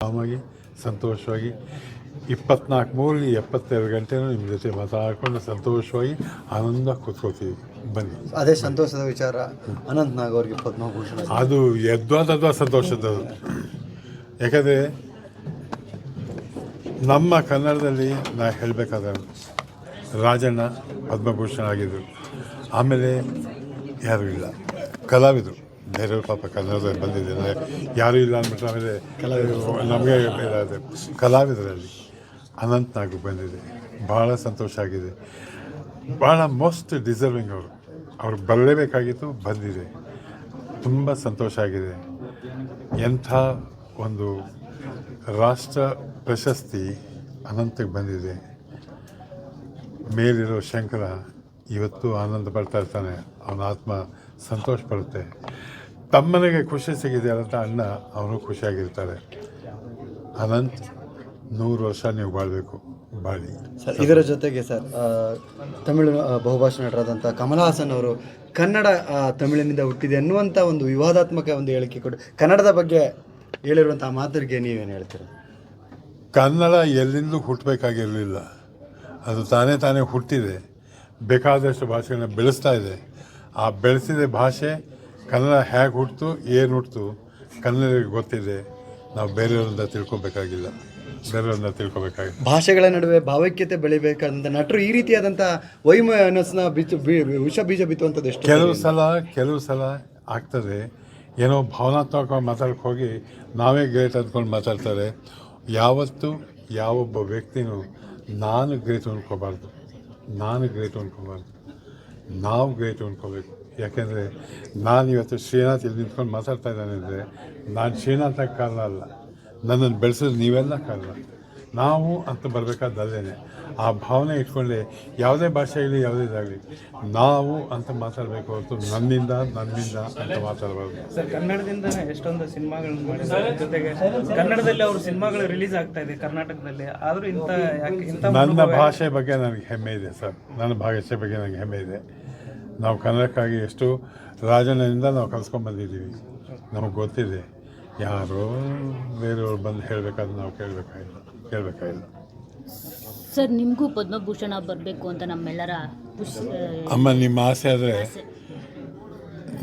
ಆರಾಮಾಗಿ ಸಂತೋಷವಾಗಿ ಇಪ್ಪತ್ನಾಲ್ಕು ಮೂರಲ್ಲಿ ಎಪ್ಪತ್ತೆರಡು ಗಂಟೆನೂ ನಿಮ್ಮ ಜೊತೆ ಮಾತಾಡ್ಕೊಂಡು ಸಂತೋಷವಾಗಿ ಆನಂದ ಕೂತ್ಕೋತೀವಿ ಬನ್ನಿ. ಅದೇ ಸಂತೋಷದ ವಿಚಾರ. ಅನಂತ್ ನಾಗ್ ಅವರಿಗೆ ಪದ್ಮಭೂಷಣ ಅದು ಯದ್ವಾದದ್ವಾ ಸಂತೋಷದ ಯಾಕಂದರೆ ನಮ್ಮ ಕನ್ನಡದಲ್ಲಿ ನಾ ಹೇಳಬೇಕಾದ ರಾಜಣ್ಣ ಪದ್ಮಭೂಷಣ ಆಗಿದ್ದರು ಆಮೇಲೆ ಯಾರೂ ಇಲ್ಲ. ಕಲಾವಿದರು. ಬೇರೆಯವ್ರ ಪಾಪ ಕನ್ನಡದಲ್ಲಿ ಬಂದಿದ್ದೇನೆ ಯಾರೂ ಇಲ್ಲ ಅಂದ್ಬಿಟ್ಟು ಆಮೇಲೆ ನಮಗೆ ಇದಾದೆ. ಕಲಾವಿದರಲ್ಲಿ ಅನಂತ್ ನಾಗು ಬಂದಿದೆ. ಭಾಳ ಸಂತೋಷ ಆಗಿದೆ. ಭಾಳ ಮೋಸ್ಟ್ ಡಿಸರ್ವಿಂಗ್ ಅವರು. ಅವ್ರು ಬರಲೇಬೇಕಾಗಿತ್ತು, ಬಂದಿದೆ. ತುಂಬ ಸಂತೋಷ ಆಗಿದೆ. ಎಂಥ ಒಂದು ರಾಷ್ಟ್ರ ಪ್ರಶಸ್ತಿ ಅನಂತಕ್ಕೆ ಬಂದಿದೆ. ಮೇಲಿರೋ ಶಂಕರ ಇವತ್ತು ಆನಂದ ಪಡ್ತಾ ಇರ್ತಾನೆ. ಅವನ ಆತ್ಮ ಸಂತೋಷ ಪಡುತ್ತೆ. ತಮ್ಮನಿಗೆ ಖುಷಿ ಸಿಗಿದೆ ಅಂತ ಅಣ್ಣ ಅವನು ಖುಷಿಯಾಗಿರ್ತಾರೆ. ಅನಂತ್ ನೂರು ವರ್ಷ ನೀವು ಬಾಳಬೇಕು. ಬಾಳಿ. ಸರ್ ಇದರ ಜೊತೆಗೆ ಸರ್ ತಮಿಳು ಬಹುಭಾಷೆ ನಟರಾದಂಥ ಕಮಲ್ ಹಾಸನ್ ಅವರು ಕನ್ನಡ ತಮಿಳಿನಿಂದ ಹುಟ್ಟಿದೆ ಅನ್ನುವಂಥ ಒಂದು ವಿವಾದಾತ್ಮಕ ಒಂದು ಹೇಳಿಕೆ ಕೊಟ್ಟು ಕನ್ನಡದ ಬಗ್ಗೆ ಹೇಳಿರುವಂಥ ಮಾತರಿಗೆ ಮಾತಿಗೆ ನೀವೇನು ಹೇಳ್ತೀರಾ? ಕನ್ನಡ ಎಲ್ಲಿಂದಲೂ ಹುಟ್ಟಬೇಕಾಗಿರಲಿಲ್ಲ ಅದು ತಾನೇ ತಾನೇ ಹುಟ್ಟಿದೆ. ಬೇಕಾದಷ್ಟು ಭಾಷೆಗಳನ್ನ ಬೆಳೆಸ್ತಾ ಇದೆ. ಆ ಬೆಳೆಸಿದ ಭಾಷೆ ಕನ್ನಡ ಹೇಗೆ ಹುಟ್ಟಿತು ಏನು ಹುಟ್ಟಿತು ಕನ್ನಡಿಗೆ ಗೊತ್ತಿದೆ. ನಾವು ಬೇರೆಯವರಿಂದ ತಿಳ್ಕೊಬೇಕಾಗಿಲ್ಲ. ಬೇರೆಯವರಿಂದ ತಿಳ್ಕೊಬೇಕಾಗಿಲ್ಲ. ಭಾಷೆಗಳ ನಡುವೆ ಭಾವೈಕ್ಯತೆ ಬೆಳಿಬೇಕಂತ ನಟರು ಈ ರೀತಿಯಾದಂಥ ವೈಮನಸ್ನ ಬಿಚ್ಚು ಬಿ- ವಿಷ ಬೀಜ ಬಿತ್ತುವಂಥದ್ದು ಎಷ್ಟು ಕೆಲವು ಸಲ ಕೆಲವು ಸಲ ಆಗ್ತದೆ. ಏನೋ ಭಾವನಾತ್ಮಕವಾಗಿ ಮಾತಾಡಕ್ಕೆ ಹೋಗಿ ನಾವೇ ಗ್ರೇಟ್ ಅಂದ್ಕೊಂಡು ಮಾತಾಡ್ತಾರೆ. ಯಾವತ್ತು ಯಾವೊಬ್ಬ ವ್ಯಕ್ತಿನೂ ನಾನು ಗ್ರೇಟ್ ಅಂದ್ಕೋಬಾರ್ದು. ನಾನು ಗ್ರೇಟ್ ಅನ್ಕೋಬಾರ್ದು ನಾವು ಗ್ರೇಟ್ ಅನ್ಕೋಬೇಕು ಯಾಕೆಂದರೆ ನಾನು ಇವತ್ತು ಶ್ರೀನಾಥ್ ಇಲ್ಲಿ ನಿಂತ್ಕೊಂಡು ಮಾತಾಡ್ತಾ ಇದ್ದಾನೆ ಅಂದರೆ ನಾನು ಶ್ರೀನಾಥ ಕಾರಣ ಅಲ್ಲ. ನನ್ನನ್ನು ಬೆಳೆಸೋದು ನೀವೆಲ್ಲ ಕಾರಣ. ನಾವು ಅಂತ ಬರಬೇಕಾದಲ್ಲೇನೆ ಆ ಭಾವನೆ ಇಟ್ಕೊಂಡೆ ಯಾವುದೇ ಭಾಷೆ ಆಗಲಿ ಯಾವುದೇ ಇದಾಗಲಿ ನಾವು ಅಂತ ಮಾತಾಡಬೇಕು ಹೊರತು ನನ್ನಿಂದ ನನ್ನಿಂದ ಅಂತ ಮಾತಾಡಬಾರ್ದು. ಸರ್ ಕನ್ನಡದಿಂದ ಎಷ್ಟೊಂದು ಸಿನಿಮಾಗಳನ್ನು ಮಾಡಿದ್ದಾರೆ. ಜೊತೆಗೆ ಕನ್ನಡದಲ್ಲಿ ಅವ್ರ ಸಿನಿಮಾಗಳು ರಿಲೀಸ್ ಆಗ್ತಾ ಇದೆ ಕರ್ನಾಟಕದಲ್ಲಿ. ಆದರೂ ಇಂಥ ನನ್ನ ಭಾಷೆ ಬಗ್ಗೆ ನನಗೆ ಹೆಮ್ಮೆ ಇದೆ ಸರ್. ನನ್ನ ಭಾಷೆ ಬಗ್ಗೆ ನನಗೆ ಹೆಮ್ಮೆ ಇದೆ. ನಾವು ಕನ್ನಡಕ್ಕಾಗಿ ಎಷ್ಟು ರಾಜನಿಂದ ನಾವು ಕಲ್ಸ್ಕೊಂಡ್ಬಂದಿದ್ದೀವಿ ನಮಗೆ ಗೊತ್ತಿದೆ. ಯಾರೋ ಬೇರೆಯವ್ರು ಬಂದು ಹೇಳಬೇಕಾದ್ರೆ ನಾವು ಕೇಳಬೇಕಾಗಿಲ್ಲ ಕೇಳಬೇಕಾಗಿಲ್ಲ ಸರ್ ನಿಮಗೂ ಪದ್ಮಭೂಷಣ ಬರಬೇಕು ಅಂತ ನಮ್ಮೆಲ್ಲರ ಅಮ್ಮ ನಿಮ್ಮ ಆಸೆ ಆದರೆ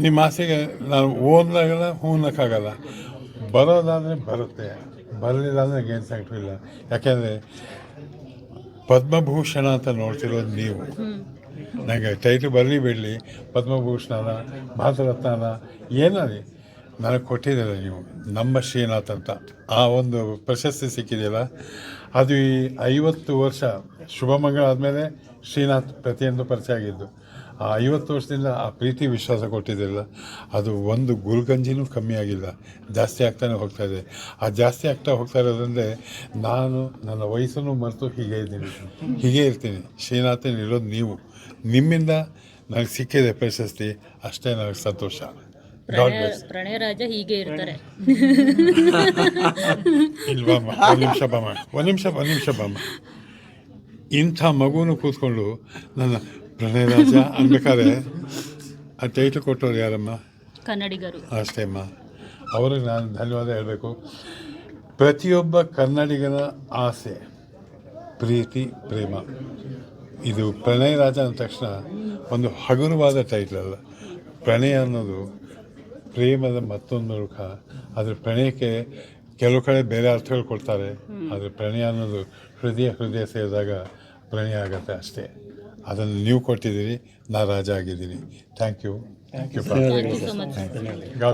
ನಿಮ್ಮ ಆಸೆಗೆ ನಾನು ಓದಲಾಗಲ್ಲ ಹೂನಕ್ಕಾಗಲ್ಲ. ಬರೋದಾದರೆ ಬರುತ್ತೆ. ಬರಲಿಲ್ಲ ಅಂದರೆ ಏನು ಸಂಕಟ ಇಲ್ಲ. ಯಾಕೆಂದರೆ ಪದ್ಮಭೂಷಣ ಅಂತ ನೋಡ್ತಿರೋದು ನೀವು. ನನಗೆ ಟೈಟ್ಲ್ ಬರಲಿ ಬಿಡಲಿ, ಪದ್ಮಭೂಷಣನ, ಭಾರತರತ್ನನ ಏನಲ್ಲಿ ನನಗೆ ಕೊಟ್ಟಿದ್ದೀರ ನೀವು? ನಮ್ಮ ಶ್ರೀನಾಥ್ ಅಂತ. ಆ ಒಂದು ಪ್ರಶಸ್ತಿ ಸಿಕ್ಕಿದೆಯಲ್ಲ, ಅದು ಈ ಐವತ್ತು ವರ್ಷ ಶುಭಮಂಗಳ ಆದಮೇಲೆ ಶ್ರೀನಾಥ್ ಪ್ರತಿಯೊಂದು ಪರಿಚಯ ಆಗಿದ್ದು. ಆ ಐವತ್ತು ವರ್ಷದಿಂದ ಆ ಪ್ರೀತಿ ವಿಶ್ವಾಸ ಕೊಟ್ಟಿದ್ದಿಲ್ಲ. ಅದು ಒಂದು ಗುರುಗಂಜಿನೂ ಕಮ್ಮಿ ಆಗಿಲ್ಲ. ಜಾಸ್ತಿ ಆಗ್ತಾನೆ ಹೋಗ್ತಾ ಇದೆ. ಆ ಜಾಸ್ತಿ ಆಗ್ತಾ ಹೋಗ್ತಾ ಇರೋದಂದರೆ ನಾನು ನನ್ನ ವಯಸ್ಸನ್ನು ಮರೆತು ಹೀಗೆ ಇದ್ದೀನಿ. ಹೀಗೆ ಇರ್ತೀನಿ. ಶ್ರೀನಾಥನ್ ಇರೋದು ನೀವು. ನಿಮ್ಮಿಂದ ನನಗೆ ಸಿಕ್ಕಿದೆ ಪ್ರಶಸ್ತಿ. ಅಷ್ಟೇ ನನಗೆ ಸಂತೋಷ. ಪ್ರಣಯರಾಜ ಹೀಗೆ ಇರ್ತಾರೆ. ಇಲ್ವಮ್ಮ ಒಂದು ನಿಮಿಷ ಬಾಮ ಒಂದು ನಿಮಿಷ ಒಂದು ನಿಮಿಷ ಇಂಥ ಮಗುನು ಕೂತ್ಕೊಂಡು ನನ್ನ ಪ್ರಣಯ ರಾಜ ಅನ್ಬೇಕಾದ್ರೆ ಆ ಟೈಟ್ಲ್ ಕೊಟ್ಟವ್ರು ಯಾರಮ್ಮ? ಕನ್ನಡಿಗರು. ಅಷ್ಟೇ ಅಮ್ಮ ಅವ್ರಿಗೆ ನಾನು ಧನ್ಯವಾದ ಹೇಳಬೇಕು. ಪ್ರತಿಯೊಬ್ಬ ಕನ್ನಡಿಗನ ಆಸೆ ಪ್ರೀತಿ ಪ್ರೇಮ. ಇದು ಪ್ರಣಯ ರಾಜ ಅಂದ ತಕ್ಷಣ ಒಂದು ಹಗುರವಾದ ಟೈಟ್ಲ್ ಅಲ್ಲ. ಪ್ರಣಯ ಅನ್ನೋದು ಪ್ರೇಮದ ಮತ್ತೊಂದು ಮುಖ ಆದರೆ ಪ್ರಣಯಕ್ಕೆ ಕೆಲವು ಕಡೆ ಬೇರೆ ಅರ್ಥಗಳು ಕೊಡ್ತಾರೆ. ಆದರೆ ಪ್ರಣಯ ಅನ್ನೋದು ಹೃದಯ ಹೃದಯ ಸೇರಿದಾಗ ಪ್ರಣಯ ಆಗುತ್ತೆ ಅಷ್ಟೇ. ಅದನ್ನು ನೀವು ಕೊಟ್ಟಿದ್ದೀರಿ ನಾ ರಾಜ ಆಗಿದ್ದೀನಿ. Thank you thank you for god